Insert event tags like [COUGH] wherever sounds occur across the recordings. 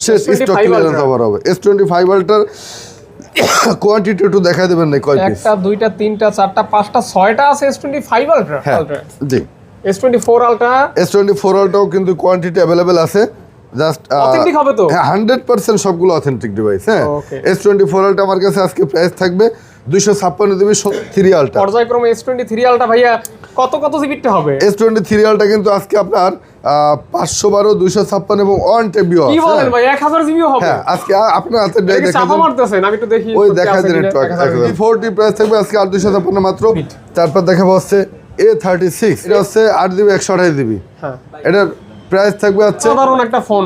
S25 stock clearance আবার হবে S twenty five ultra quantity একটু দেখাই দেবেন না কয় একটা দুইটা তিনটা চারটা পাঁচটা ছয়টা আছে এস টোয়েন্টি ফাইভ আলট্রা জি। S twenty four ultra S twenty four আলটাও কিন্তু কোয়ান্টিটি অ্যাভেলেবেল আছে। জাস্ট Authentic হবে তো? হ্যাঁ হান্ড্রেড পার্সেন্ট সবগুলো অথেন্টিক ডিভাইস হ্যাঁ। এস টোয়েন্টি ফোর আলটা আমার কাছে আজকে প্রাইস থাকবে দুইশো ছাপ্পান্ন দিবি থ্রি আলটা পর্যায়ক্রমে এস টোয়েন্টি থ্রি আলট্রা ভাইয়া কত কত হবে? এস টোয়েন্টি থ্রি আলটা কিন্তু আজকে আপনার পাঁচশো বারো দুইশো ছাপ্পান্ন এবং ওয়ান টেবিও কি বলেন ভাই এক হাজার জিবিও হবে? হ্যাঁ আজকে আপনার হাতে এটা চাপা মারতেছেন আমি একটু দেখি ওই দেখা দিন একটু এক হাজার GB। ফোরটি প্রাইস থাকবে আজকে দুইশো ছাপ্পান্ন মাত্র। তারপর দেখাবো হচ্ছে এ থার্টি সিক্স এটা হচ্ছে আট দিবি একশো আঠাশ দিবি হ্যাঁ। এটার প্রাইস থাকবে হচ্ছে সাধারণ একটা phone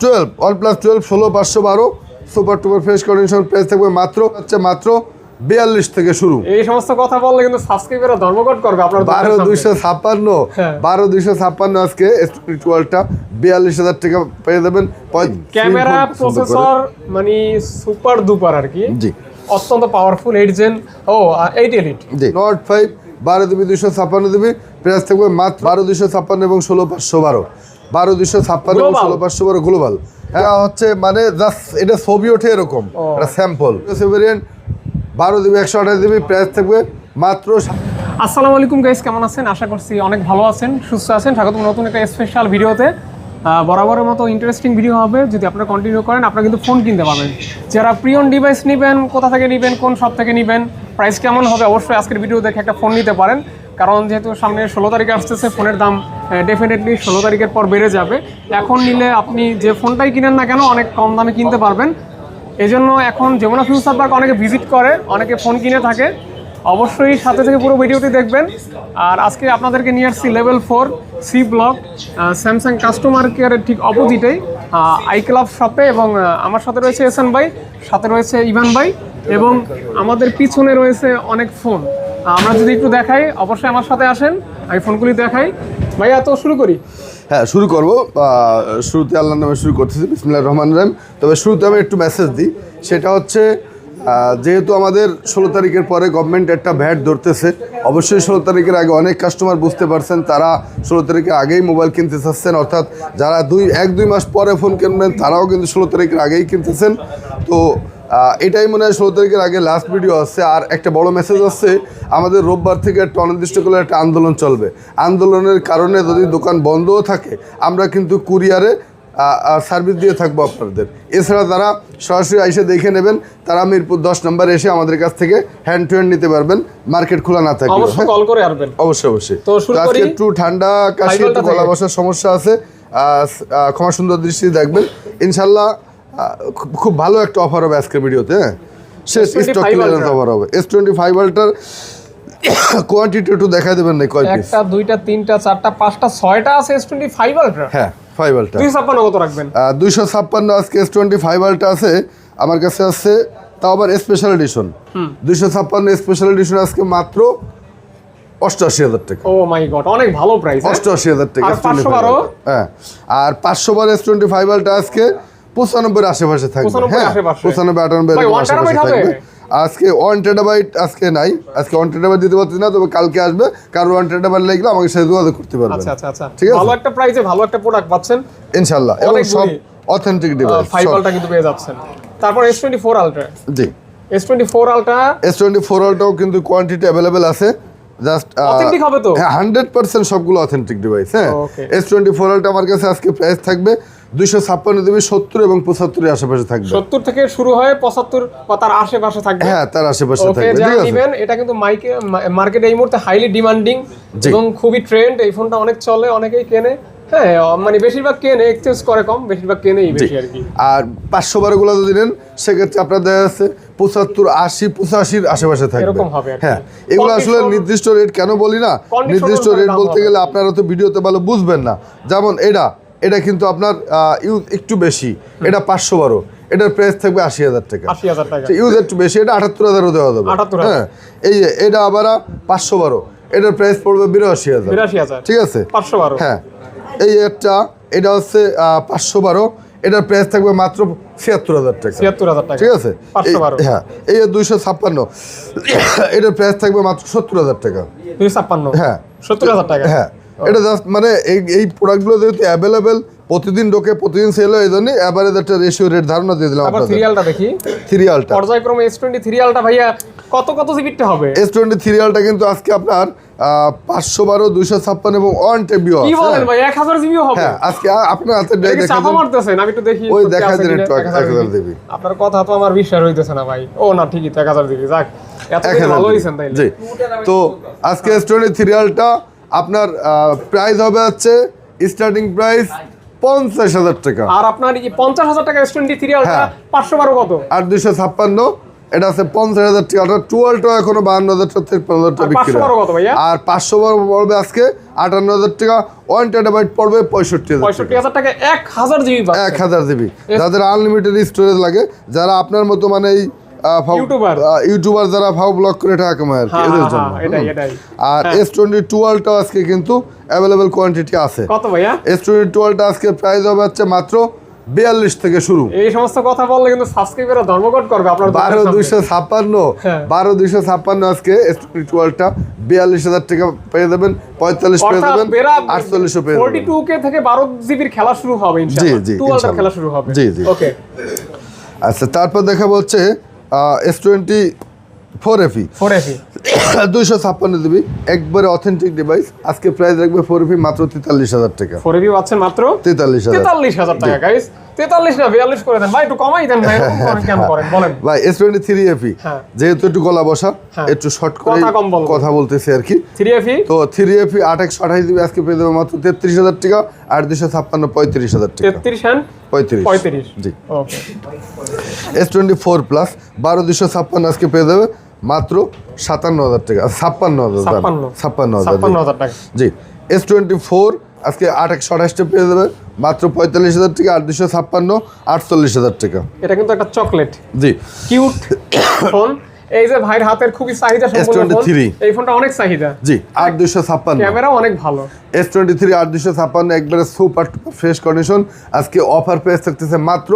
twelve one plus twelve ষোলো পাঁচশো বারো। Super duper fresh condition price থাকবে মাত্র হচ্ছে মাত্র বিয়াল্লিশ থেকে শুরু। এই সমস্ত কথা বললে কিন্তু সাবস্ক্রাইবাররা ধর্মঘট করবে আপনার বারো দুইশো ছাপ্পান্ন হ্যাঁ। বারো দুইশো ছাপ্পান্ন আজকে টুয়েলভটা বিয়াল্লিশ হাজার টাকা পেয়ে যাবেন। ক্যামেরা। প্রসেসর মানে সুপার দুপার আর কি। জি। অত্যন্ত পাওয়ারফুল এইট জেন ও এইট এলিট জি। নট ফাইভ বারো দিবি দুইশো ছাপ্পান্ন দিবি। প্রাইস থাকবে মাত্র বারো দুইশো ছাপ্পান্ন এবং ষোলো পাঁচশো বারো। বারো দুইশো ছাপ্পান্ন এবং ষোলো পাঁচশো বারো গ্লোবাল হ্যাঁ হচ্ছে মানে জাস্ট এটা ছবি ওঠে এরকম। এটা স্যাম্পল ভেরিয়েন্ট বারো দিবি, একশো আঠাশ দিবি প্রাইস থাকবে মাত্র আসসালামু আলাইকুম গাইস কেমন আছেন? আশা করছি অনেক ভালো আছেন, সুস্থ আছেন। স্বাগত নতুন একটা স্পেশাল ভিডিওতে বরাবরের মতো ইন্টারেস্টিং ভিডিও হবে। যদি আপনারা কন্টিনিউ করেন, আপনারা কিন্তু ফোন কিনতে পারবেন। যারা প্রিয়ন ডিভাইস নেবেন, কোথা থেকে নেবেন, কোন শপ থেকে নেবেন প্রাইস কেমন হবে অবশ্যই আজকের ভিডিও দেখে একটা ফোন নিতে পারেন। কারণ যেহেতু সামনে ষোলো তারিখে আসতেছে ফোনের দাম ডেফিনেটলি ষোলো তারিখের পর বেড়ে যাবে। এখন নিলে আপনি যে ফোনটাই কিনেন না কেন, অনেক কম দামে কিনতে পারবেন। এজন্য এখন যমুনা ফিউচার পার্ক অনেকে ভিজিট করে, অনেকে ফোন কিনে থাকে। অবশ্যই সাথে থেকে পুরো ভিডিওটি দেখবেন। আর আজকে আপনাদেরকে নিয়ে আসছি level four C block Samsung customer কেয়ারের ঠিক অপোজিটেই আই ক্লাব শপে এবং আমার সাথে রয়েছে এসএন ভাই, সাথে রয়েছে ইভান ভাই এবং আমাদের পিছনে রয়েছে অনেক ফোন আমরা যদি একটু দেখাই, অবশ্যই আমার সাথে আসেন, আমি ফোনগুলি দেখাই। ভাইয়া, তো শুরু করি। হ্যাঁ শুরু করব। শুরুতে আল্লাহর নামে শুরু করতেছি বিসমিল্লাহ রহমান রাহিম। তবে শুরুতে আমি একটু মেসেজ দিই। সেটা হচ্ছে যেহেতু আমাদের ষোলো তারিখের পরে গভর্নমেন্ট একটা ভ্যাট ধরতেছে, অবশ্যই ষোলো তারিখের আগে অনেক কাস্টমার বুঝতে পারছেন, তারা ষোলো তারিখের আগেই মোবাইল কিনতে চাচ্ছেন অর্থাৎ যারা দুই, এক, দুই মাস পরে ফোন কিনবেন, তারাও কিন্তু ষোলো তারিখের আগেই কিনতেছেন। তো এটাই মনে হয় ষোলো তারিখের আগে লাস্ট ভিডিও আসছে আর একটা বড় মেসেজ আসছে আমাদের রোববার থেকে একটা অনির্দিষ্টকালের একটা আন্দোলন চলবে। আন্দোলনের কারণে যদি দোকান বন্ধও থাকে আমরা কিন্তু কুরিয়ারে সার্ভিস দিয়ে থাকব আপনাদের। এছাড়া তারা সরাসরি এসে দেখে নেবেন তারা মিরপুর দশ নম্বরে এসে আমাদের কাছ থেকে হ্যান্ড টু হ্যান্ড নিতে পারবেন মার্কেট খোলা না থাকলে অবশ্যই কল করে আসবেন। অবশ্যই অবশ্যই। আজকে একটু ঠান্ডা কাশি একটু গলা বসার সমস্যা আছে ক্ষমা সুন্দর দৃষ্টি দেখবেন। ইনশাল্লাহ খুব- ভালো একটা অফার হবে আজকের ভিডিওতে হ্যাঁ? S25 স্টক ক্লিয়ারেন্স অফার হবে। S twenty five ultra quantity একটু দেখাই দেবেন না কয় পিস একটা দুইটা তিনটা চারটা পাঁচটা ছয়টা আছে এস টোয়েন্টি ফাইভ আলট্রা হ্যাঁ ফাইভ আল্টার দুই ছাপ্পান্ন কত রাখবেন? দুইশো ছাপ্পান্ন আজকে এস টোয়েন্টি ফাইভ আল্টা আছে। আমার কাছে আছে তাও আবার স্পেশাল এডিশন দুইশো ছাপ্পান্ন স্পেশাল এডিশন আজকে মাত্র অষ্টআশি হাজার টাকা। ও মাই গড অনেক ভালো প্রাইস অষ্টআশি হাজার টাকা আর S25 512 আলটা। হ্যাঁ আর পাঁচশো বার এস টোয়েন্টি ফাইভ আলটা আজকে পঁচানব্বই আশেপাশে থাকবে হ্যাঁ পঁচানব্বই আটানব্বই আশেপাশে থাকবে। আজকে ওয়ান টেরাবাইট আজকে নাই আজকে ওয়ান টেরাবাইট দিতে পারছি না তবে কালকে আসবে। কারও ওয়ান টেরাবাইট লাগলে আমাকে সাথে যোগাযোগ করতে পারবেন। আচ্ছা আচ্ছা আচ্ছা। ঠিক আছে। ভালো একটা প্রাইসে ভালো একটা প্রোডাক্ট পাচ্ছেন। ইনশাল্লাহ এবং সব অথেন্টিক ডিভাইস ফাইভ আলটা কিন্তু পেয়ে যাচ্ছেন। তারপর এস টোয়েন্টি ফোর আলট্রা জি। S twenty four ultra S twenty four আলটাও কিন্তু কোয়ান্টিটি অ্যাভেলেবেল আছে। জাস্ট Authentic হবে তো? হ্যাঁ হান্ড্রেড পার্সেন্ট সবগুলো অথেন্টিক ডিভাইস হ্যাঁ। Okay. S twenty four ultra আমার কাছে আজকে প্রাইস থাকবে দুইশো ছাপ্পান্ন দিবি সত্তর এবং পঁচাত্তরের আশেপাশে থাকবে। সত্তর থেকে শুরু হয় পঁচাত্তর বা তার আশেপাশে থাকবে। হ্যাঁ তার আশেপাশে থাকবে নিবেন এটা কিন্তু মাইকে মার্কেটে এই মুহূর্তে হাইলি ডিমান্ডিং এবং খুবই ট্রেন্ড এই ফোনটা অনেক চলে অনেকেই কেনে। হ্যাঁ মানে বেশিরভাগ কেনে এক্সচেঞ্জ করে কম বেশিরভাগ কেনেই বেশি আর কি। আর পাঁচশো বারোগুলো যদি নেন সেক্ষেত্রে আপনার দেখা যাচ্ছে পঁচাত্তর আশি পঁচাশির আশেপাশে থাকবে। এরকম হবে হ্যাঁ এগুলো আসলে নির্দিষ্ট রেট কেন বলি না? নির্দিষ্ট রেট বলতে গেলে আপনারা তো ভিডিওতে ভালো বুঝবেন না। যেমন এটা এটা কিন্তু আপনার ইউজ একটু বেশি। এটা পাঁচশো বারো। এটার প্রাইস থাকবে আশি হাজার টাকা। আশি হাজার টাকা। ইউজ একটু বেশি এটা আটাত্তর হাজারও দেওয়া যাবে। হ্যাঁ এই যে এটা আবার পাঁচশো বারো। এটার প্রাইস পড়বে বিরাশি হাজার। বিরাশি হাজার। ঠিক আছে? পাঁচশো বারো। হ্যাঁ। এই একটা এটা হচ্ছে পাঁচশো বারো। এটার প্রাইস থাকবে মাত্র ছিয়াত্তর হাজার টাকা। ছিয়াত্তর হাজার টাকা। ঠিক আছে। হ্যাঁ এই দুইশো ছাপ্পান্ন। এটার প্রাইস থাকবে মাত্র সত্তর হাজার টাকা। ছাপ্পান্ন। হ্যাঁ। সত্তর হাজার টাকা। হ্যাঁ। এটা জাস্ট মানে এই এই প্রোডাক্টগুলো যেহেতু অ্যাভেলেবেল প্রতিদিন ঢোকে প্রতিদিন সেল হয় এই জন্যই অ্যাভারেজ একটা রেশিও রেট ধারণা দিয়ে দিলাম আপনাদের। সিরিয়ালটা দেখি। সিরিয়ালটা পর্যায়ক্রমে এস টোয়েন্টি সিরিয়ালটা ভাইয়া কত কত জিবিটটা হবে? এস টোয়েন্টি সিরিয়ালটা কিন্তু আজকে আপনার পাঁচশো বারো দুইশো ছাপ্পান্ন এবং ওয়ান টেবিও কি বলেন ভাই এক হাজার জিবিও হবে? হ্যাঁ আজকে আপনার হাতে চাপা মারতেছেন আমি একটু দেখি ওই দেখা দিন একটু এক হাজার দিবি। আপনার কথা তো আমার বিশ্বাস হইতেছে না ভাই। ও না ঠিকই তো এক হাজার দিবি যাক এত ভালো। হয়েছেন তাইলে। জি। তো আজকে এস টোয়েন্টি সিরিয়ালটা আপনার প্রাইস হবে হচ্ছে স্টার্টিং প্রাইস পঞ্চাশ হাজার টাকা। আর আপনার এই পঞ্চাশ হাজার টাকা এস টোয়েন্টি হ্যাঁ। পাঁচশো বারো কত? আর দুইশো ছাপ্পান্ন এটা আছে পঞ্চাশ হাজার টাকা। অর্থাৎ টুয়েলভটা এখনও বাহান্ন হাজার টাকা তিপ্পান্ন হাজার টাকা বিক্রি 512। আর পাঁচশো বারো পড়বে আজকে আটান্ন হাজার টাকা। ওয়ান টেরাবাইট পড়বে পঁয়ষট্টি হাজার টাকা। এক হাজার জিবি এক হাজার জিবি। যাদের আনলিমিটেড স্টোরেজ লাগে যারা আপনার মতো মানে এই ইউটিউবার। ইউটিউবার যারা ফাও ব্লক করে টাকা কামায় আর কি হ্যাঁ, এদের হ্যাঁ, জন্য হ্যাঁ, এটাই, হুম। এটাই। আর এস টোয়েন্টি টুয়েলভটা আজকে কিন্তু অ্যাভেলেবেল কোয়ান্টিটি আছে কত ভাইয়া এস টোয়েন্টি টুয়েলভটা আজকে প্রাইস হবে হচ্ছে মাত্র বিয়াল্লিশ থেকে শুরু এই সমস্ত কথা বললে কিন্তু সাবস্ক্রাইবাররা ধর্মঘট করবে আপনার বারো দুইশো ছাপ্পান্ন। বারো দুইশো ছাপ্পান্ন আজকে টুয়েলভটা বিয়াল্লিশ হাজার টাকা পেয়ে যাবেন পঁয়তাল্লিশ পেয়ে যাবেন আটচল্লিশও পেয়ে যাবেন টু কে থেকে বারো জিবির খেলা শুরু হবে জি, জি, খেলা শুরু হবে জি, জি। ওকে আচ্ছা তারপর দেখা হচ্ছে S twenty four F E four F E দুইশো ছাপ্পান্ন দিবি। একবারে অথেন্টিক ডিভাইস আজকে প্রাইস রাখবে ফোর এফি মাত্র তেতাল্লিশ হাজার টাকা। ফোর এফি পাচ্ছেন মাত্র তেতাল্লিশ হাজার। তেতাল্লিশ হাজার টাকা গাইস তেতাল্লিশ না বিয়াল্লিশ করে দেন। ভাই একটু কমাই দেন ভাই কেন করেন? বলেন। ভাই এস টোয়েন্টি থ্রি এফি। যেহেতু একটু গলা বসা হ্যাঁ। একটু শর্ট করে কথা বলতেছি আর কি। থ্রি এফি তো থ্রি এফি আট একশো আঠাশ দিবি আজকে পেয়ে দেবে মাত্র তেত্রিশ হাজার টাকা আর দুশো ছাপ্পান্ন পঁয়ত্রিশ হাজার টাকা। তেত্রিশ পঁয়ত্রিশ। পঁয়ত্রিশ। জি। Okay S twenty four plus বারো দুশো ছাপ্পান্ন আজকে পেয়ে দেবে মাত্র সাতান্ন হাজার টাকা ছাপ্পান্ন হাজার ছাপ্পান্ন। হাজার হাজার টাকা। জি। এস টোয়েন্টি ফোর আজকে আট একশো আঠাশটা পেয়ে যাবে মাত্র পঁয়তাল্লিশ হাজার টাকা আট দুশো ছাপ্পান্ন আটচল্লিশ হাজার টাকা। এটা কিন্তু একটা চকলেট। জি। Cute phone. এই যে ভাইয়ের হাতের খুবই চাহিদা সম্পন্ন ফোন। S23 এই ফোনটা অনেক চাহিদা। জি আট দুশো ছাপ্পান্ন। ক্যামেরাও অনেক ভালো। এস টোয়েন্টি থ্রি আট দুশো ছাপ্পান্ন একবারে সুপার ফ্রেশ কন্ডিশন আজকে অফার প্রাইস থাকতেছে মাত্র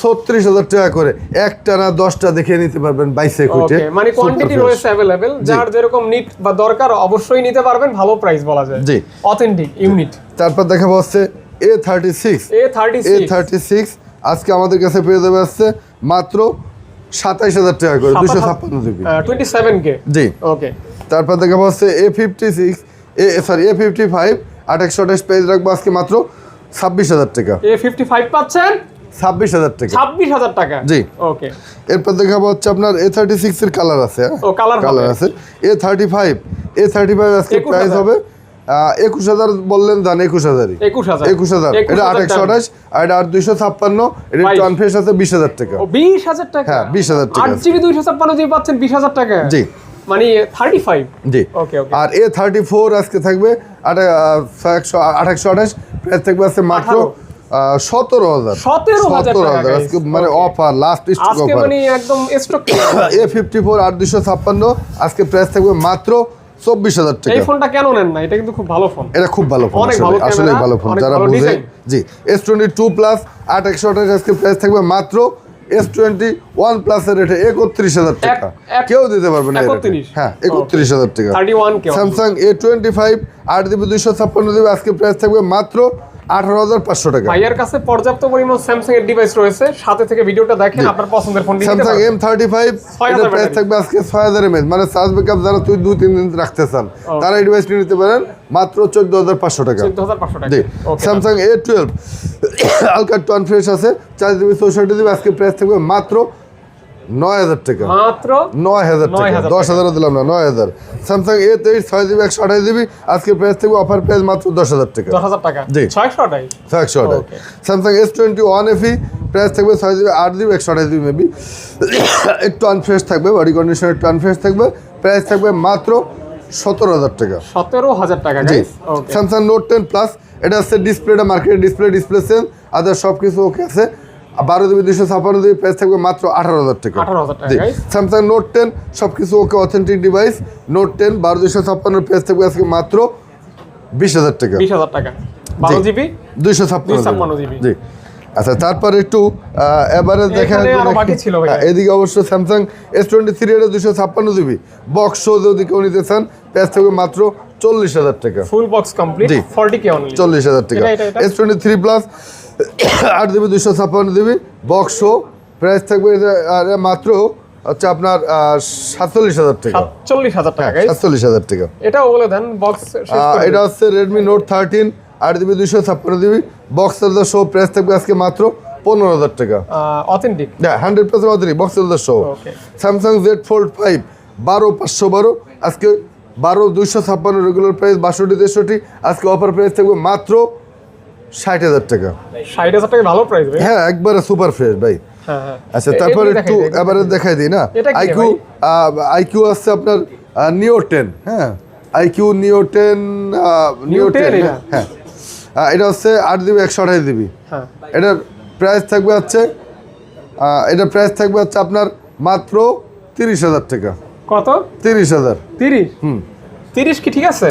ছত্রিশ হাজার টাকা করে একটা না দশটা দেখে নিতে পারবেন বাইসে কুইটে মানে কোয়ান্টিটি রয়েছে অ্যাভেলেবেল যার যেরকম নিট বা দরকার অবশ্যই নিতে পারবেন ভালো প্রাইস বলা যায়। জি। অথেন্টিক ইউনিট তারপর দেখাবো হচ্ছে A thirty six A thirty A thirty six আজকে আমাদের কাছে পেয়ে যাবে আসছে মাত্র সাতাইশ হাজার টাকা করে দুশো ছাপ্পান্ন জিবি টোয়েন্টি সেভেন কে জি। ওকে তারপর দেখাবো হচ্ছে A fifty six A sorry A fifty five আঠাশশো আঠাশ পেজ রাখব আজকে মাত্র ছাব্বিশ হাজার টাকা। এ ফিফটি ফাইভ পাচ্ছেন? ছাব্বিশ হাজার টাকা। ছাব্বিশ হাজার টাকা? জি। ওকে এরপর দেখাবো হচ্ছে আপনার এ থার্টি সিক্স এর কালার আছে। কালার আছে। A thirty five A thirty five আজকে প্রাইস হবে একুশ হাজার বললেন দান একুশ হাজারই। একুশ হাজার। এটা আট একশো আঠাশ আর এটা আট দুইশো ছাপ্পান্ন এটা বাইশ। আছে বিশ হাজার টাকা। বিশ হাজার টাকা? হ্যাঁ, 20,000 টাকা আট জিবি দুইশো ছাপ্পান্ন জিবি পাচ্ছেন বিশ হাজার টাকা? জি। মানে থার্টি ফাইভ জি ওকে আর এ থার্টি ফোর আজকে থাকবে আট একশো আঠাশ। প্রাইস থাকবে আছে মাত্র সতেরো হাজার। 17,000 হাজার আজকে মানে Okay. অফার লাস্ট স্টক আজকে অফার মানে একদম স্টক এ ফিফটি ফোর আট দুশো ছাপ্পান্ন আজকে প্রাইস থাকবে মাত্র চব্বিশ হাজার টাকা। এই ফোনটা কেন নেন না? এটা কিন্তু খুব ভালো ফোন। এটা খুব ভালো ফোন আসলে ভালো ফোন। যারা বুঝে জি এস টোয়েন্টি টু প্লাস আট একশো আঠাশ আজকে প্রাইস থাকবে মাত্র এস টোয়েন্টি ওয়ান প্লাসের রেটে একত্রিশ হাজার টাকা। কেউ দিতে পারবে না এই rate এ। 31? হ্যাঁ একত্রিশ হাজার টাকা। স্যামসাং এ টোয়েন্টি ফাইভ আট জিবি দুইশো ছাপ্পান্ন জিবি আজকে প্রাইস থাকবে মাত্র আঠারো হাজার পাঁচশো টাকা। ভাইয়ের কাছে পর্যাপ্ত পরিমাণ স্যামসাং এর ডিভাইস রয়েছে। সাথে থেকে ভিডিওটা দেখেন আপনার পছন্দের ফোনটি স্যামসাং এম থার্টি ফাইভ 6000 এটা প্রাইস থাকবে আজকে ছয় হাজার এমএচ মানে চার্জ ব্যাকআপ যারা তুই দুই তিন দিন রাখতে চান তারা এই ডিভাইসটি নিতে পারেন মাত্র চোদ্দ হাজার পাঁচশো টাকা। চোদ্দ হাজার পাঁচশো টাকা। জি স্যামসাং এ টুয়েলভ আলকার টন ফ্রেশ আছে। চার জিবি চৌষট্টি জিবি আজকে প্রাইস থাকবে মাত্র নয় হাজার টাকা। মাত্র নয় হাজার টাকা। দশ হাজারও দিলাম না নয় হাজার। স্যামসাং এ তেইশ ছয় জিবি একশো আঠাশ জিবি। আজকে প্রাইস থাকবে অফার প্রাইস মাত্র দশ হাজার টাকা। দশ হাজার টাকা। জি। ছয়শো আঠাইশ একশো আঠাশ। Samsung S twenty one F E price থাকবে ছয় জিবি আট জিবি একশো আঠাশ জিবি মেবি একটু আনফ্রেশ থাকবে বডি কন্ডিশন একটু আনফ্রেশ থাকবে। প্রাইস থাকবে মাত্র সতেরো হাজার টাকা। সতেরো হাজার টাকা জি। স্যামসাং নোট টেন প্লাস এটা হচ্ছে ডিসপ্লেটা market display display cell other সব কিছু ওকে আছে। বারো জিবি দুশো ছাপান্ন জিবি প্রাইস থাকবে মাত্র আঠারো হাজার টাকা। 18,000 টাকা, জি। guys। স্যামসাং নোট টেন সব কিছু okay authentic device Note ten বারো দুশো ছাপ্পান্ন প্রাইস থাকবে আজকে মাত্র বিশ হাজার টাকা। বিশ হাজার টাকা। বারো জিবি? দুইশো ছাপ্পান্ন জিবি। জি। আচ্ছা তারপর একটু এবারে দেখা হ্যাঁ, এদিকে অবশ্য স্যামসাং এস টোয়েন্টি থ্রি এর দুশো ছাপ্পান্ন জিবি। বক্স যদি কেউ নিতে চান প্রাইস থাকবে মাত্র চল্লিশ হাজার টাকা। Full box complete. 40 কে চল্লিশ হাজার টাকা। এটা, এটা, এটা? এস টোয়েন্টি থ্রি প্লাস আট দিবি দুশো ছাপ্পান্ন দিবি বক্স প্রাইস থাকবে আর মাত্র হচ্ছে আপনার সাতচল্লিশ হাজার টাকা। 47000 টাকা সাতচল্লিশ হাজার টাকা। এটাও বলে দেন বক্স এটা হচ্ছে রেডমি নোট থার্টিন আট দিবি দুশো ছাপ্পান্ন দিবি বক্স শো প্রাইস থাকবে আজকে মাত্র পনেরো হাজার টাকা। অথেন্টিক হ্যাঁ hundred percent authentic box show Okay. Samsung Z Fold five বারো পাঁচশো বারো আজকে বারো দুইশো ছাপ্পান্ন রেগুলার প্রাইস বাষট্টি তেষট্টি আজকে অফার প্রাইস থাকবে মাত্র ষাট হাজার টাকা। 60000 টাকা ভালো প্রাইস হ্যাঁ একবারে সুপার ফ্রেশ ভাই। হ্যাঁ হ্যাঁ। আচ্ছা তারপর একটু এবারে দেখাই দিই না? আইকিউ আইকিউ আসছে আপনার নিও টেন হ্যাঁ? আইকিউ নিও টেন নিও টেন হ্যাঁ? এটা? হচ্ছে আট দিবি একশো আঠাশ দিবি হ্যাঁ। এটার প্রাইস থাকবে হচ্ছে এটার প্রাইস থাকবে হচ্ছে আপনার মাত্র তিরিশ হাজার টাকা। কত? তিরিশ হাজার। 30 হুম। 30 কি ঠিক আছে?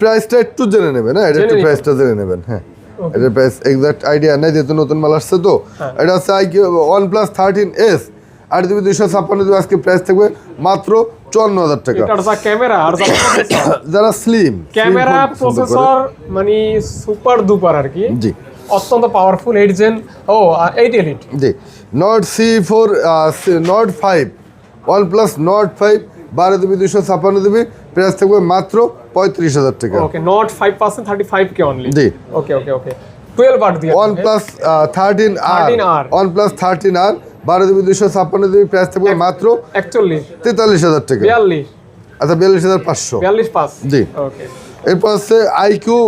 প্রাইসটা একটু জেনে নেবেন হ্যাঁ? এটা একটু। প্রাইসটা জেনে নেবেন হ্যাঁ। এটার প্রাইস এক্সাক্ট আইডিয়া নেই যেহেতু নতুন মাল আসছে তো। হ্যাঁ। এটা হচ্ছে আই ওয়ান প্লাস থার্টিন এস আট জিবি দুইশো ছাপ্পান্ন জিবি আজকে প্রাইস থাকবে মাত্র চুয়ান্ন হাজার টাকা। ক্যামেরা আর যারা স্লিম ক্যামেরা প্রসেসর মানে সুপার দুপার আর কি। জি। অত্যন্ত পাওয়ারফুল এইট জেন ও এইট এলিট জি। Nord CE four Nord five one plus Nord five বারো জিবি দুইশো ছাপ্পান্ন জিবি প্রাইস থাকবে মাত্র পঁয়ত্রিশ হাজার টাকা। Okay Nord five percent thirty five K only জি। Okay okay okay twelve R দিয়ে one plus thirteen R 13R one plus thirteen R বারো জিবি দুইশো ছাপ্পান্ন জিবি প্রাইস থাকবে মাত্র একচল্লিশ। তেতাল্লিশ হাজার টাকা। বিয়াল্লিশ। আচ্ছা বিয়াল্লিশ হাজার পাঁচশো। বিয়াল্লিশ পাঁচ। জি। ওকে এরপর হচ্ছে আইকিউ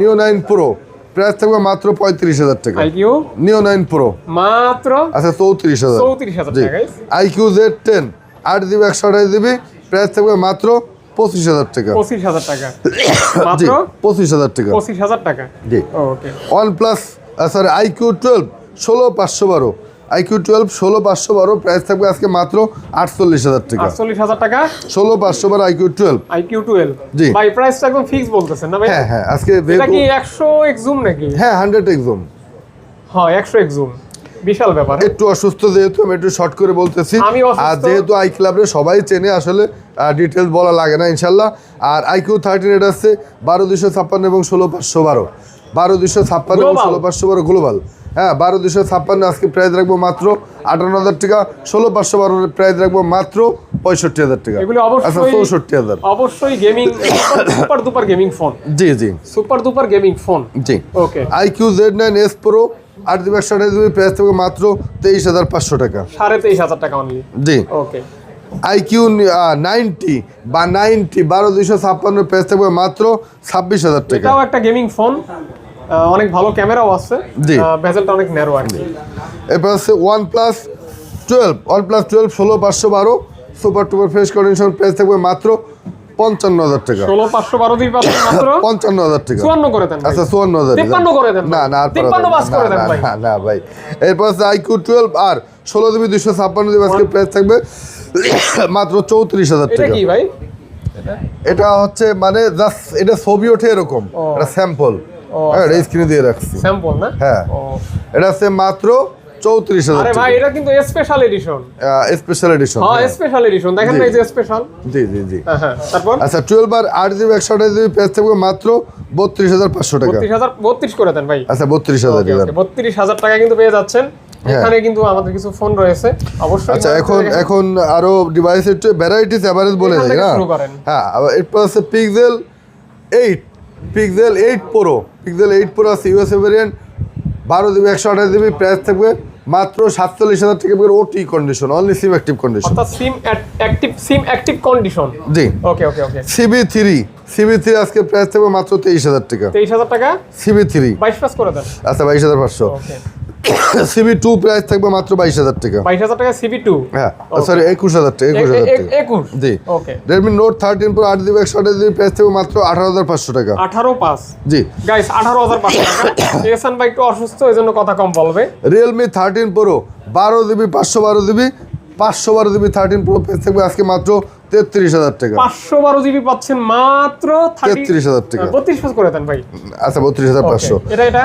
নিও নাইন প্রো প্রাইস থাকবে মাত্র পঁয়ত্রিশ হাজার টাকা। আইকিউ নিও নাইন প্রো মাত্র আচ্ছা চৌত্রিশ হাজার। চৌত্রিশ হাজার আইকিউ জেড টেন আট জিবি একশো আঠাশ জিবি প্রাইস থাকবে মাত্র পঁচিশ হাজার টাকা। পঁচিশ হাজার টাকা। [COUGHS] জি পঁচিশ হাজার টাকা। পঁচিশ হাজার টাকা? জি। Okay. One plus sorry iQOO twelve ষোলো পাঁচশো বারো। আইকিউ টুয়েলভ ষোলো পাঁচশো বারো প্রাইস থাকবে আজকে মাত্র আটচল্লিশ হাজার টাকা। আটচল্লিশ হাজার টাকা? ষোলো পাঁচশো বারো আইকিউ টুয়েলভ আইকিউ টুয়েলভ জি। ভাই প্রাইসটা একদম ফিক্স বলতেছেন না ভাই? হ্যাঁ হ্যাঁ আজকে এটা কি একশো এক্সুম নাকি? হ্যাঁ হান্ড্রেড এক্সম হ্যাঁ একশো এক্সুম বিশাল ব্যাপার একটু অসুস্থ যেহেতু আমি একটু শর্ট করে বলতেছি। আর যেহেতু আই ক্লাবের সবাই চেনে আসলে ডিটেলস বলা লাগে না ইনশাল্লাহ আর আইকিউ থার্টিন এটা হচ্ছে বারো দুশো ছাপ্পান্ন এবং ষোলো পাঁচশো বারো। বারো দুশো ছাপ্পান্ন এবং ষোলো পাঁচশো বারো গ্লোবাল হ্যাঁ বারো দুশো ছাপ্পান্ন আজকে প্রাইস রাখব মাত্র আটান্ন হাজার টাকা ষোলো পাঁচশো বারো প্রাইস রাখব মাত্র পঁয়ষট্টি হাজার টাকা। আচ্ছা চৌষট্টি হাজার। অবশ্যই gaming super duper gaming phone জি জি। সুপার দুপার গেমিং ফোন জি। Okay iQOO Z nine S pro আট জিবি একশো আঠাশ প্রাইস থাকবে মাত্র তেইশ হাজার পাঁচশো টাকা। সাড়ে তেইশ হাজার টাকা অনলি জি। ওকে আইকিউ নাইনটি বা নাইনটি বারো দুইশো ছাপ্পান্ন পেজ থাকবে মাত্র ছাব্বিশ হাজার টাকা। এটাও একটা গেমিং ফোন অনেক ভালো ক্যামেরাও আছে। জি। ভেজেলটা অনেক ন্যারো আর এরপর হচ্ছে one plus twelve one plus twelve ষোলো পাঁচশো বারো। সুপার টুপার ফ্রেশ কন্ডিশন পেজ থাকবে মাত্র পঞ্চান্ন হাজার টাকা। ষোলো পাঁচশো বারো দুই মাত্র? পঞ্চান্ন হাজার টাকা। চুয়ান্ন করে দেন আচ্ছা চুয়ান্ন হাজার তিপ্পান্ন করে দেন না না আর। করে না, দেন না, ভাই। না, না ভাই। এরপর হচ্ছে আইকিউ টুয়েলভ আর ষোলো জিবি দুশো ছাপ্পান্ন জিবি আজকে প্রাইস থাকবে মাত্র চৌত্রিশ হাজার টাকা। কি ভাই? এটা হচ্ছে মানে জাস্ট এটা ছবি ওঠে এরকম। এটা স্যাম্পল হ্যাঁ এটা স্ক্রিনে দিয়ে রাখছি। স্যাম্পল না? হ্যাঁ। এটা হচ্ছে মাত্র চৌত্রিশ হাজার আরে ভাই এটা কিন্তু স্পেশাল এডিশন স্পেশাল এডিশন হ্যাঁ স্পেশাল এডিশন দেখেন না এই যে স্পেশাল জি জি জি। হ্যাঁ হ্যাঁ তারপর? আচ্ছা টুয়েলভ আর আট জিবি একশো আঠাশ জিবি পেজ থাকবে মাত্র বত্রিশ হাজার পাঁচশো টাকা। বত্রিশ হাজার বত্রিশ করে দেন ভাই। আচ্ছা টাকা কিন্তু পেয়ে যাচ্ছেন। এখানে কিন্তু আমাদের কিছু ফোন রয়েছে। অবশ্যই আচ্ছা এখন এখন আরও ডিভাইস একটু ভ্যারাইটিস অ্যাভারেজ বলে দেয় না? হ্যাঁ এরপর আছে pixel eight pixel eight pro pixel eight pro আছে ইউএসএ ভেরিয়েন্ট বারো জিবি একশো আঠাশ জিবি প্রাইস থাকবে। মাত্র সাতচল্লিশ হাজার টাকা ওটি condition only SIM active condition অর্থাৎ SIM active SIM active condition জি। Okay okay okay CB three CB three আজকে প্রাইস থাকবে মাত্র তেইশ হাজার টাকা। তেইশ হাজার টাকা? সিবি থ্রি বাইশ করে দেন। আচ্ছা বাইশ হাজার পাঁচশো। ওকে সিবি টু প্রাইস থাকবে মাত্র বাইশ হাজার টাকা। বাইশ হাজার টাকা সিবি টু হ্যাঁ সরি একুশ হাজার টাকা একুশ হাজার টাকা। একুশ? জি। Okay Redmi note thirteen pro আট জিবি একশো আঠাশ জিবি প্রাইস থাকবে মাত্র আঠারো হাজার পাঁচশো টাকা। আঠারো পাঁচ? জি। গাইস আঠারো হাজার পাঁচশো টাকা। এসান ভাই একটু অসুস্থ এই জন্য কথা কম বলবে। রিয়েলমি থার্টিন প্রো বারো জিবি পাঁচশো বারো জিবি পাঁচশো বারো জিবি থার্টিন প্রো প্রাইস থাকবে আজকে মাত্র তেত্রিশ হাজার টাকা। পাঁচশো বারো জিবি পাচ্ছেন মাত্র তেত্রিশ হাজার টাকা। বত্রিশ করে দেন ভাই। আচ্ছা বত্রিশ হাজার পাঁচশো?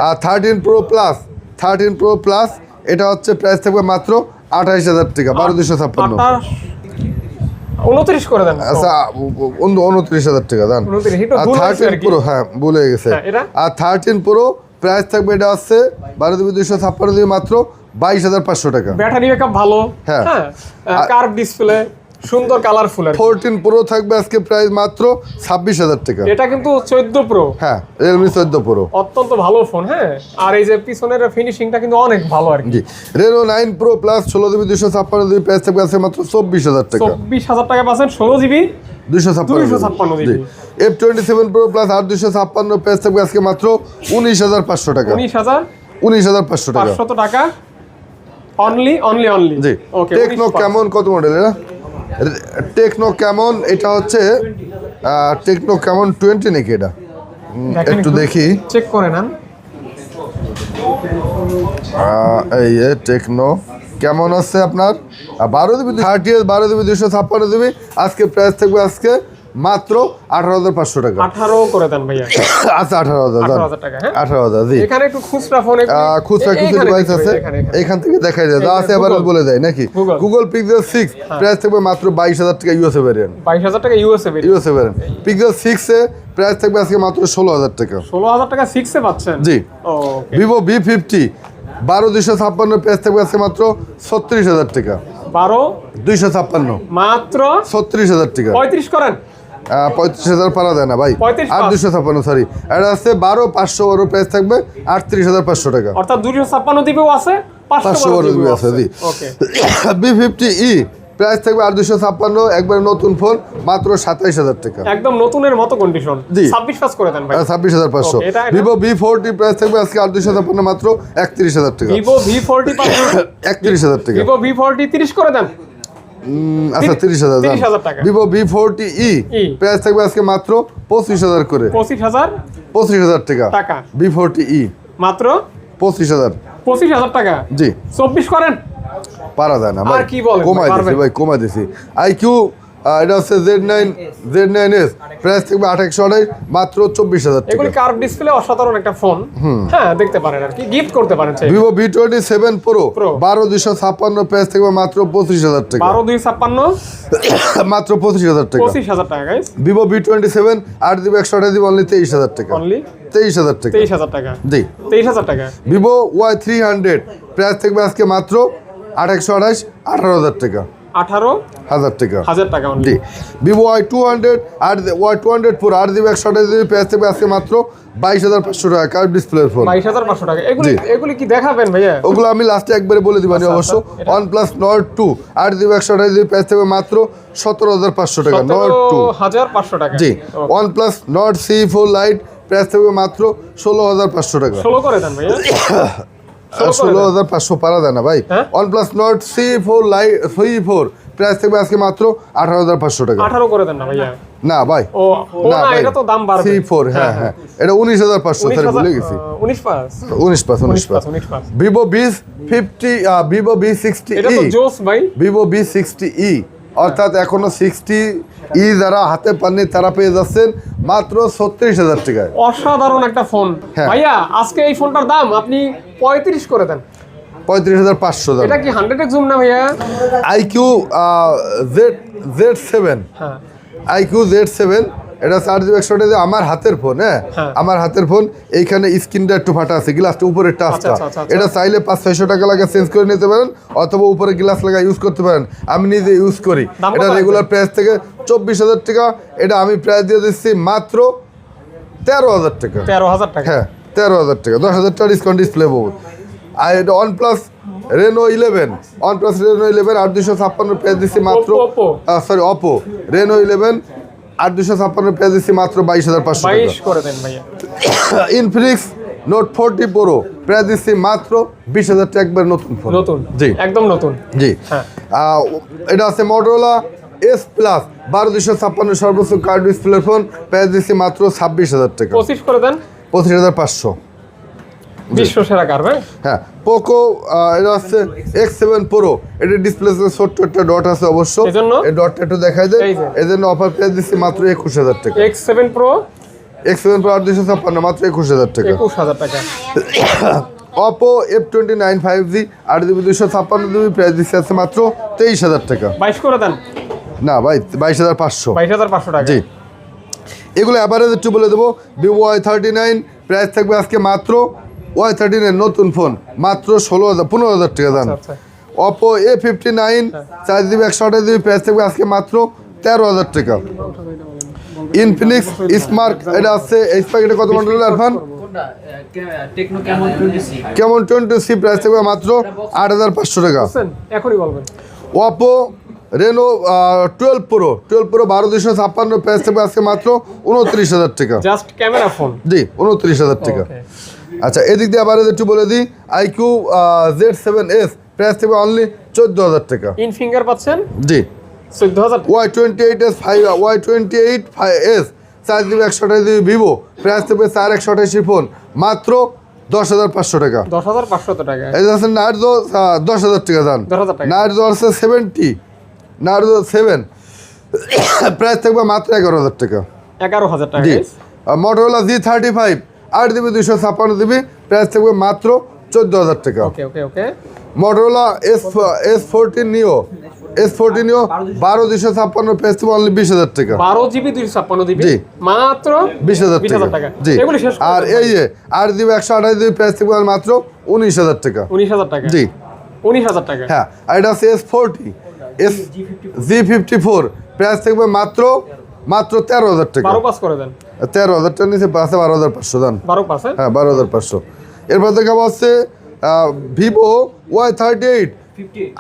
আর thirteen pro plus thirteen pro plus এটা হচ্ছে প্রাইস থাকবে মাত্র আঠাইশ হাজার টাকা বারো দুশো ছাপ্পান্ন। উনত্রিশ করে দেন। আচ্ছা উনত্রিশ হাজার টাকা দান আর থার্টিন প্রো হ্যাঁ ভুলে গেছে। হ্যাঁ, আর থার্টিন প্রো প্রাইস থাকবে এটা আছে বারো দুই দুইশো ছাপ্পান্ন মাত্র বাইশ হাজার পাঁচশো টাকা। ব্যাটারি ব্যাকআপ ভালো। হ্যাঁ। হ্যাঁ কার্ভ ডিসপ্লে সুন্দর কালারফুল আর কি। ফোরটিন প্রো থাকবে আজকে প্রাইস মাত্র ছাব্বিশ হাজার টাকা। এটা কিন্তু চোদ্দ প্রো হ্যাঁ রিয়েলমি চোদ্দ প্রো অত্যন্ত ভালো ফোন হ্যাঁ? আর এই যে পিছনের ফিনিশিংটা কিন্তু অনেক ভালো আর কি। জি রেনো নাইন প্রো প্লাস ষোলো জিবি দুশো ছাপ্পান্ন জিবি প্রাইস থাকবে আছে মাত্র চব্বিশ হাজার টাকা। চব্বিশ হাজার টাকা পাচ্ছেন ষোলো জিবি দুশো ছাপ্পান্ন 256 G GB. F twenty seven pro plus আট দুশো ছাপ্পান্ন প্রাইস থাকবে আজকে মাত্র উনিশ হাজার পাঁচশো টাকা। উনিশ হাজার? উনিশ হাজার পাঁচশো টাকা। পাঁচশত টাকা? অনলি অনলি অনলি জি টেকনো কেমন কত মডেল এটা টেকনো কেমন? এটা হচ্ছে টেকনো কেমন টোয়েন্টি নাকি এটা? একটু দেখি। চেক করে নেন। এই টেকনো। কেমন আছে আপনার? বারো দেবী থার্টি বারো দেবী দুশো ছাপ্পান্ন দেবী আজকে প্রাইস থাকবে আজকে মাত্র আঠারো হাজার পাঁচশো টাকা। আঠারো করে দেন ভাইয়া। [COUGHS] আচ্ছা আঠারো হাজার টাকা হ্যাঁ? আঠারো হাজার জি। এখানে একটু খুচরা ফোন খুচরা খুচরা প্রাইস আছে? এখান থেকে দেখাই যায় যা আছে আবার বলে দেয় নাকি? গুগল পিক্সেল সিক্স প্রাইস থাকবে মাত্র বাইশ হাজার টাকা ইউএসএ ভ্যারিয়েন্ট বাইশ হাজার টাকা ইউএসএ ইউএসএ ভ্যারিয়েন্ট পিক্সেল সিক্সে প্রাইস থাকবে আজকে মাত্র ষোলো হাজার টাকা। ষোলো হাজার টাকা সিক্সে পাচ্ছেন? জি। ভিভো ভি ফিফটি বারো দুইশো ছাপ্পান্ন প্রাইস থাকবে আজকে মাত্র ছত্রিশ হাজার টাকা। বারো? দুইশো ছাপ্পান্ন। মাত্র ছত্রিশ হাজার টাকা। পঁয়ত্রিশ করেন। পঁয়ত্রিশ হাজার পারা দেয় না ভাই। 35 আর দুশো ছাপ্পান্ন সরি এটা আছে বারো পাঁচশো বারো প্রাইস থাকবে আটত্রিশ হাজার পাঁচশো টাকা। অর্থাৎ দুশো ছাপ্পান্ন দিবেও আছে পাঁচশো বারো বারো আছে জি। বি ফিফটি ই প্রাইস থাকবে আট দুশো ছাপ্পান্ন একবার নতুন ফোন মাত্র সাতাইশ হাজার টাকা। একদম নতুনের মতো কন্ডিশন জি। ছাব্বিশ পাস করে দেন ভাই। ছাব্বিশ হাজার পাঁচশো। ভিভো ভি ফোরটি প্রাইস থাকবে আজকে আট দুশো ছাপ্পান্ন মাত্র একত্রিশ হাজার টাকা। ভিভো ভি ফোরটি একত্রিশ হাজার টাকা। ভিভো ভি ফোরটি তিরিশ করে দেন। আচ্ছা তিরিশ হাজার 30,000 টাকা। Vivo V forty E. Price থাকবে আজকে মাত্র পঁচিশ হাজার করে। পঁচিশ হাজার? পঁচিশ হাজার টাকা। টাকা। বি ফোরটি ই মাত্র? পঁচিশ হাজার। পঁচিশ হাজার টাকা? জি। চব্বিশ করেন। পারা যায় না ভাই। কমাই দিছি? ভাই কমাই দিছি। আইকিউ এটা হচ্ছে Z nine Z nine S price থাকবে আঠাশশো আড়াই মাত্র চব্বিশ হাজার টাকা। এগুলি কার্ভ ডিসপ্লে অসাধারণ একটা ফোন হ্যাঁ দেখতে পারেন আর কি। গিফট করতে পারেন Vivo V twenty seven pro বারো দুশো ছাপ্পান্ন প্রাইস থাকবে মাত্র পঁচিশ হাজার টাকা। বারো দুই ছাপ্পান্ন? [COUGHS] মাত্র পঁচিশ হাজার টাকা। পঁচিশ হাজার টাকা ভিভো ভি টোয়েন্টি সেভেন আট জিবি একশো আঠাশ জিবি অনলি তেইশ হাজার টাকা। অনলি তেইশ হাজার টাকা। তেইশ হাজার টাকা। জি। তেইশ হাজার টাকা। Vivo Y three hundred price থাকবে আজকে মাত্র আঠাশশো আঠাশ আঠারো হাজার টাকা। আঠারো হাজার টাকা। হাজার টাকা জি। ভিভো ওয়াই টু হান্ড্রেড আট ওয়াই টু হান্ড্রেড ফোর আট জিবি একশো আঠাশ জিবি থাকবে আজকে মাত্র বাইশ হাজার পাঁচশো টাকা কার্ভ ডিসপ্লের ফোন বাইশ হাজার পাঁচশো টাকা। এগুলি এগুলি কি দেখাবেন ভাইয়া? ওগুলো আমি লাস্টে একবারে বলে দিবানি অবশ্য আচ্ছা, ওয়ান প্লাস নট টু আট জিবি একশো আঠাশ জিবি প্রাইস থাকবে মাত্র সতেরো হাজার পাঁচশো টাকা নট টু হাজার পাঁচশো টাকা। জি. OnePlus Nord C four lite price থাকবে মাত্র ষোলো হাজার পাঁচশো টাকা। ষোলো করে দেন ভাইয়া। [COUGHS] ষোলো। হাজার পাঁচশো পারা দেয় না ভাই। হ্যাঁ? OnePlus Nord C four lite C four price থাকবে আজকে মাত্র আঠারো হাজার পাঁচশো টাকা। আঠারো করে দেন না ভাইয়া। না ভাই। না এটা তো দাম বাড়বে। সি ফোর হ্যাঁ হ্যাঁ এটা উনিশ হাজার পাঁচশো স্যার ভুলে গেছি। উনিশ পাঁচ। উনিশ উনিশ পাঁচ Vivo V fifty Vivo V sixty E জোস ভাই। ভিভো বি সিক্সটি ই অর্থাৎ এখনও সিক্সটি ই যারা হাতে পাননি তারা পেয়ে যাচ্ছেন মাত্র ছত্রিশ হাজার টাকায়। অসাধারণ একটা ফোন। হ্যাঁ। ভাইয়া আজকে এই ফোনটার দাম আপনি পঁয়ত্রিশ করে দেন। পঁয়ত্রিশ হাজার পাঁচশো দাম। এটা কি হান্ড্রেড এক্স জুম না ভাইয়া? IQOO Z Z seven. হ্যাঁ। IQOO Z seven. এটা চার্জ একশো টাকা আমার হাতের ফোন হ্যাঁ? হ্যাঁ। আমার হাতের ফোন এইখানে স্ক্রিনটা একটু ফাটা আছে গ্লাসটা উপরের টাচটা আচ্ছা, আচ্ছা। এটা চাইলে পাঁচ ছয়শো টাকা লাগে চেঞ্জ করে নিতে পারেন অথবা উপরে গ্লাস লাগা ইউজ করতে পারেন। আমি নিজে ইউজ করি। এটা রেগুলার প্রাইস থেকে চব্বিশ হাজার টাকা এটা আমি প্রাইস দিয়ে দিচ্ছি মাত্র তেরো হাজার টাকা। তেরো হাজার টাকা? হ্যাঁ তেরো হাজার টাকা। দশ হাজার টাকা ডিসকাউন্ট ডিসপ্লে পাবো আর এটা OnePlus Reno eleven OnePlus Reno eleven আট দুশো ছাপ্পান্ন পেজ দিচ্ছি মাত্র সরি অপো রেনো ইলেভেন আট দুশো ছাপ্পান্ন পেয়ে দিচ্ছি মাত্র বাইশ হাজার পাঁচশো করে দেন ভাইয়া। ইনফিনিক্স নোট ফোরটি প্রো প্রায় দিচ্ছি মাত্র বিশ হাজার টাকা একবার নতুন ফোন নতুন? জি। একদম নতুন? জি। হ্যাঁ। এটা আছে মটোরোলা এস প্লাস বারো দুশো ছাপ্পান্ন সর্বোচ্চ কার্ড ডিসপ্লে ফোন প্রায় দিচ্ছি মাত্র ছাব্বিশ হাজার টাকা। পঁচিশ করে দেন। পঁচিশ হাজার পাঁচশো। বিশ্ব সেরা কার ভাই। হ্যাঁ পোকো এটা হচ্ছে এক্স সেভেন প্রো এটা ডিসপ্লে ছোট্ট একটা ডট আছে অবশ্য। এজন্য? এই ডটটা একটু দেখাই দেয় এই যে। এই জন্য অফার প্রাইস দিচ্ছি মাত্র একুশ হাজার টাকা। X seven pro X seven pro আট দুশো ছাপ্পান্ন মাত্র একুশ হাজার টাকা। একুশ হাজার টাকা। Oppo F twenty nine five G আট জিবি দুশো ছাপ্পান্ন জিবি প্রাইস দিচ্ছে আছে মাত্র তেইশ হাজার টাকা। বাইশ করে দেন। না ভাই বাইশ হাজার পাঁচশো। বাইশ হাজার পাঁচশো টাকা। জি। এগুলো অ্যাভারেজ একটু বলে দেবো। Vivo Y thirty nine price থাকবে আজকে মাত্র ওয়াই থার্টি নাইন নতুন ফোন মাত্র ষোলো হাজার পনেরো হাজার টাকা দাম। অপো এ ফিফটি নাইন চার জিবি একশো আঠাশ জিবি প্রাইস থাকবে আজকে মাত্র তেরো হাজার টাকা। ইনফিনিক্স স্মার্ট এটা আছে এই প্যাকেটে কত মডেল আরফান টেকনো কেমন টোয়েন্টি সি কেমন টোয়েন্টি সি প্রাইস থাকবে মাত্র আট হাজার পাঁচশো টাকা। Oppo Reno twelve pro twelve pro বারো দুশো ছাপ্পান্ন প্রাইস থাকবে আজকে মাত্র উনত্রিশ হাজার টাকা। জাস্ট ক্যামেরা ফোন জি উনত্রিশ হাজার টাকা। আচ্ছা এদিক দিয়ে আবার একটু বলে দিই iQOO Z seven S price থাকবে অনলি চোদ্দ হাজার টাকা। ইন ফিঙ্গার পাচ্ছেন? জি। চোদ্দ হাজার Y twenty eight S five Y twenty eight five S চার জিবি একশো আঠাশ জিবি ভিভো প্রাইস চার একশো আঠাশি ফোন মাত্র দশ হাজার পাঁচশো টাকা। দশ হাজার পাঁচশো টাকা। এই আছে নার্জো দশ হাজার টাকা দাম নার্জো আছে সেভেন্টি নার্জো সেভেন প্রাইস থাকবে মাত্র এগারো হাজার টাকা। এগারো হাজার টাকা মোটরোলা জি থার্টি ফাইভ আট জিবি দুইশো ছাপ্পান্ন জিবি প্রাইস থাকবে মাত্র চোদ্দ হাজার টাকা। Motorola S S fourteen neo S fourteen neo বারো দুইশো ছাপ্পান্ন প্রাইস থাকবে অনলি বিশ হাজার টাকা। বারো জিবি দুইশো ছাপ্পান্ন জিবি। জি। মাত্র বিশ হাজার টাকা। জি। আর এই যে আট জিবি একশো আঠাশ জিবি প্রাইস থাকবে মাত্র উনিশ হাজার টাকা। উনিশ হাজার টাকা। জি। উনিশ হাজার টাকা। হ্যাঁ আর এটা আছে S forty S G fifty four price থাকবে মাত্র মাত্র তেরো হাজার টাকা। বারো পাস করে দেন। তেরো হাজার টাকা নিচে পাশে বারো হাজার পাঁচশো দান হ্যাঁ হ্যাঁ বারো হাজার পাঁচশো। এরপর দেখাবো হচ্ছে ভিভো ওয়াই থার্টি এইট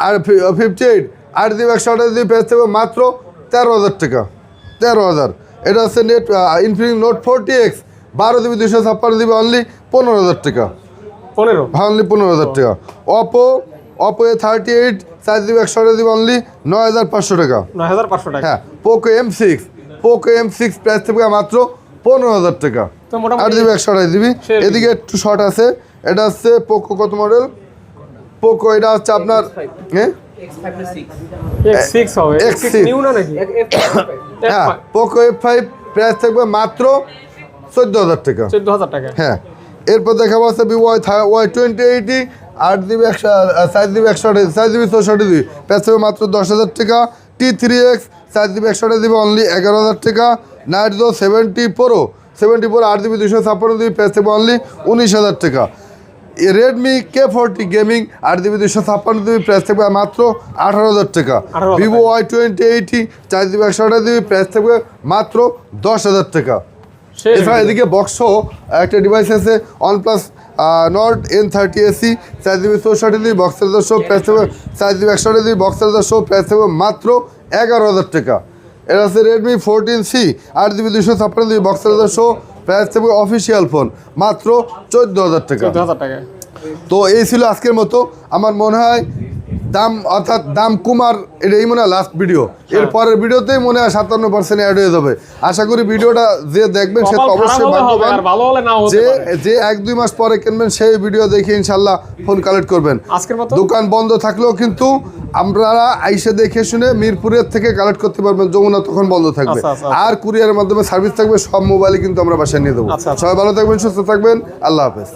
আর ফিফটি এইট আট জিবি একশো আঠাশ জিবি প্রাইস থাকবে মাত্র তেরো হাজার টাকা। তেরো হাজার। এটা হচ্ছে net Infinix note forty X. বারো জিবি দুশো ছাপ্পান্ন জিবি অনলি পনেরো হাজার টাকা। পনেরো? অনলি পনেরো হাজার টাকা। Oppo Oppo A thirty eight চার জিবি একশো আঠাশ জিবি অনলি নয় হাজার পাঁচশো টাকা। নয় হাজার পাঁচশো টাকা। হ্যাঁ Poco M six Poco M six price থাকবে মাত্র পনেরো হাজার টাকা। তো আট মোটামুটি জিবি একশো আঠাশ জিবি এদিকে একটু শর্ট আছে। এটা হচ্ছে পোকো কত মডেল পোকো এটা হচ্ছে আপনার হ্যাঁ এক্স ফাইভ না সিক্স এক্স সিক্স হবে X6 নিউ না নাকি? হ্যাঁ পোকো এফ ফাইভ প্রাইস থাকবে মাত্র চোদ্দ হাজার টাকা। চোদ্দ হাজার টাকা। হ্যাঁ। এরপর দেখাবো আছে ওয়াই ওয়াই টোয়েন্টি এইটি। আট জিবি একশো সাত জিবি একশো সাত জিবি চৌষট্টি জিবি প্রাইস থাকবে মাত্র দশ হাজার টাকা। টি থ্রি এক্স সাত জিবি একশো আঠাশ জিবি অনলি এগারো হাজার টাকা। Narzo seventy pro seventy four আট জিবি দুশো ছাপ্পান্ন জিবি থাকবে অনলি উনিশ হাজার টাকা। রেডমি কে ফোরটি গেমিং আট জিবি দুশো ছাপ্পান্ন জিবি প্রাইস থাকবে মাত্র আঠারো হাজার টাকা। ভিভো ওয়াই টোয়েন্টি এইটি চার জিবি একশো আঠাশ জিবি প্রাইস থাকবে মাত্র দশ হাজার টাকা। এছাড়া এদিকে বক্সও একটা ডিভাইস আছে OnePlus Nord N thirty SE চার জিবি চৌষট্টি জিবি বক্সের দশ প্রাইস থাকবে চার জিবি একশো জিবি বক্সের দশ প্রাইস থাকবে মাত্র এগারো হাজার টাকা। এটা আছে রেডমি ফোরটিন সি আট জিবি দুশো ছাপ্পান্ন জিবি বক্সের দশ প্রাইস থেকে অফিসিয়াল ফোন মাত্র চোদ্দ হাজার টাকা। চোদ্দ হাজার টাকা। তো এই ছিল আজকের মতো। আমার মনে হয় দাম অর্থাৎ দাম কুমার এটাই মনে হয় লাস্ট ভিডিও এর পরের ভিডিওতেই মনে হয় সাতান্ন পার্সেন্ট অ্যাড হয়ে যাবে। আশা করি ভিডিওটা যে দেখবেন সে তো অবশ্যই ভাগ্যবান। যে যে এক দুই মাস পরে কিনবেন সেই ভিডিও দেখে ইনশাল্লাহ ফোন কালেক্ট করবেন। দোকান বন্ধ থাকলেও কিন্তু আপনারা আইসে দেখে শুনে মিরপুরের থেকে কালেক্ট করতে পারবেন যমুনা তখন বন্ধ থাকবে। আচ্ছা, আচ্ছা, আর কুরিয়ারের মাধ্যমে সার্ভিস থাকবে সব মোবাইলে কিন্তু আমরা বাসায় নিয়ে দেবো। আচ্ছা, আচ্ছা। সবাই ভালো থাকবেন সুস্থ থাকবেন আল্লাহ হাফেজ।